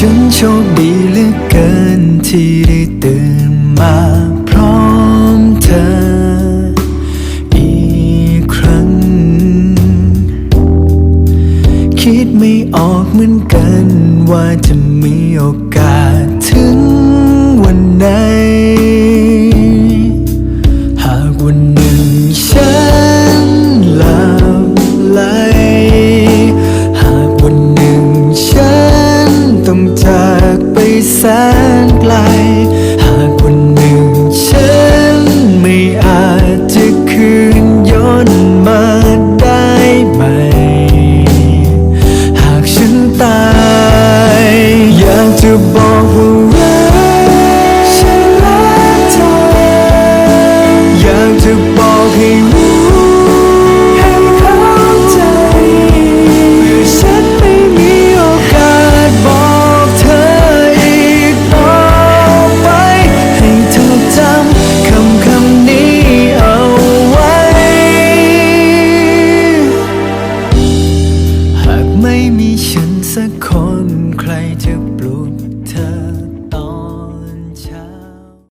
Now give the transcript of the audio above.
ฉันโชคดีเหลือเกินที่ได้ตื่นมาพร้อมเธออีกครั้ง คิดไม่ออกเหมือนกันว่าจะมีโอกาสถึง แสนไกล